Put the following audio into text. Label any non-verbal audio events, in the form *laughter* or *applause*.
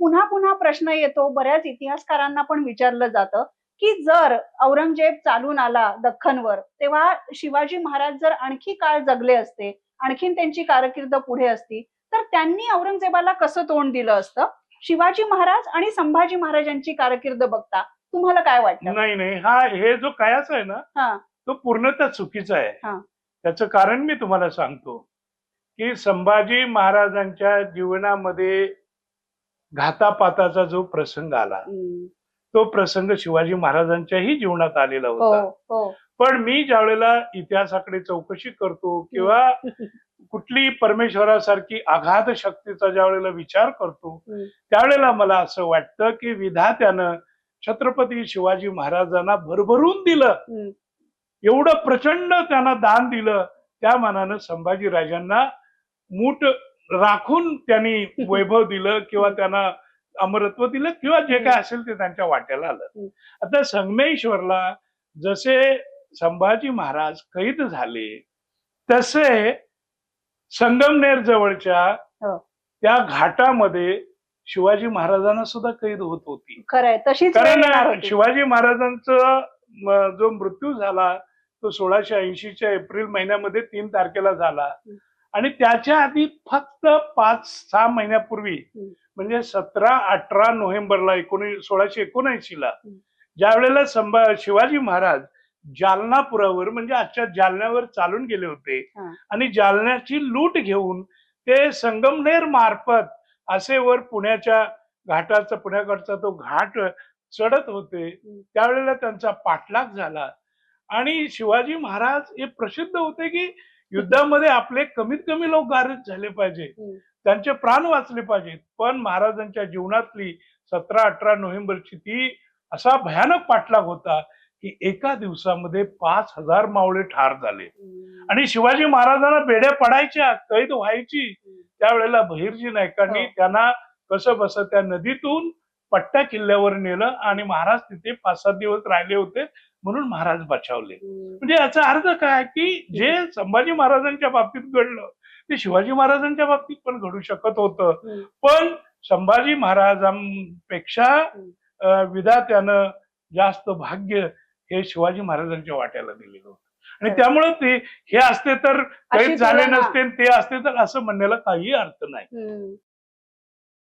पुन्हा पुन्हा प्रश्न येतो. बऱ्याच इतिहासकारांना पण विचारलं जातं की जर औरंगजेब चालून आला दख्खनवर तेव्हा शिवाजी महाराज जर आणखी काळ जगले असते आणखीन त्यांची कारकीर्द पुढे असती तर त्यांनी औरंगजेबाला कसं तोंड दिलं असतं? शिवाजी महाराज आणि संभाजी महाराजांची कारकीर्द बघता तुम्हाला काय वाटतं? नाही नाही. हा हे जो कायाच आहे हा. ना तो पूर्णतः चुकीचा हा. आहे त्याचं कारण मी तुम्हाला सांगतो की संभाजी महाराजांच्या जीवनामध्ये घातापाताचा जो प्रसंग आला. तो प्रसंग शिवाजी महाराजांच्याही जीवनात आलेला हो होता हो पण मी ज्या वेळेला इतिहासाकडे चौकशी करतो किंवा *laughs* कुठली परमेश्वरासारखी आघात शक्तीचा ज्या वेळेला विचार करतो. त्यावेळेला मला असं वाटतं की विधात्यानं छत्रपती शिवाजी महाराजांना भरभरून दिलं. एवढं प्रचंड त्यांना दान दिलं त्या मानानं संभाजी राजांना मूठ राखून त्यांनी वैभव दिलं किंवा त्यांना अमरत्व दिलं किंवा जे काय असेल ते त्यांच्या वाट्याला आलं. आता संगमेश्वरला जसे संभाजी महाराज कैद झाले तसे संगमनेर जवळच्या हो. त्या घाटामध्ये शिवाजी महाराजांना सुद्धा कैद होत होती खरंय तशीच कारण. शिवाजी महाराजांचा जो मृत्यू झाला तो सोळाशे ऐंशीच्या एप्रिल महिन्यामध्ये तीन तारखेला झाला. आणि त्याच्या आधी फक्त पाच सहा महिन्यापूर्वी. म्हणजे सतरा अठरा नोव्हेंबरला एकोणीस सोळाशे एकोणऐंशी ला. ज्या वेळेला संभा शिवाजी महाराज जालनापुरावर म्हणजे आजच्या जालन्यावर चालून गेले होते. आणि जालन्याची लूट घेऊन ते संगमनेर मार्फत असे वर पुण्याच्या घाटाचा पुण्याकडचा तो घाट चढत होते त्यावेळेला त्यांचा पाठलाग झाला आणि शिवाजी महाराज हे प्रसिद्ध होते की युद्धामध्ये आपले कमीत कमी लोक गारद झाले पाहिजे हम्म. त्यांचे प्राण वाचले पाहिजेत पण महाराजांच्या जीवनातली सतरा अठरा नोव्हेंबरची ती असा भयानक पाठलाग होता की एका दिवसामध्ये पाच हजार मावळे ठार झाले. आणि शिवाजी महाराजांना बेड्या पडायच्या कैद व्हायची त्यावेळेला बहिर्जी नायकांनी हो. त्यांना कसं बस त्या नदीतून पट्ट्या किल्ल्यावर नेलं आणि महाराज तिथे पाच सात दिवस राहिले होते म्हणून महाराज बचावले. म्हणजे याचा अर्थ काय की जे संभाजी महाराजांच्या बाबतीत घडलं ते शिवाजी महाराजांच्या बाबतीत पण घडू शकत होतं. पण संभाजी महाराजांपेक्षा विधात्यानं जास्त भाग्य हे शिवाजी महाराजांच्या वाट्याला दिलेलं होतं आणि त्यामुळे ते हे असते तर काही झाले. नसते ते असते तर असं म्हणण्याला काही अर्थ नाही.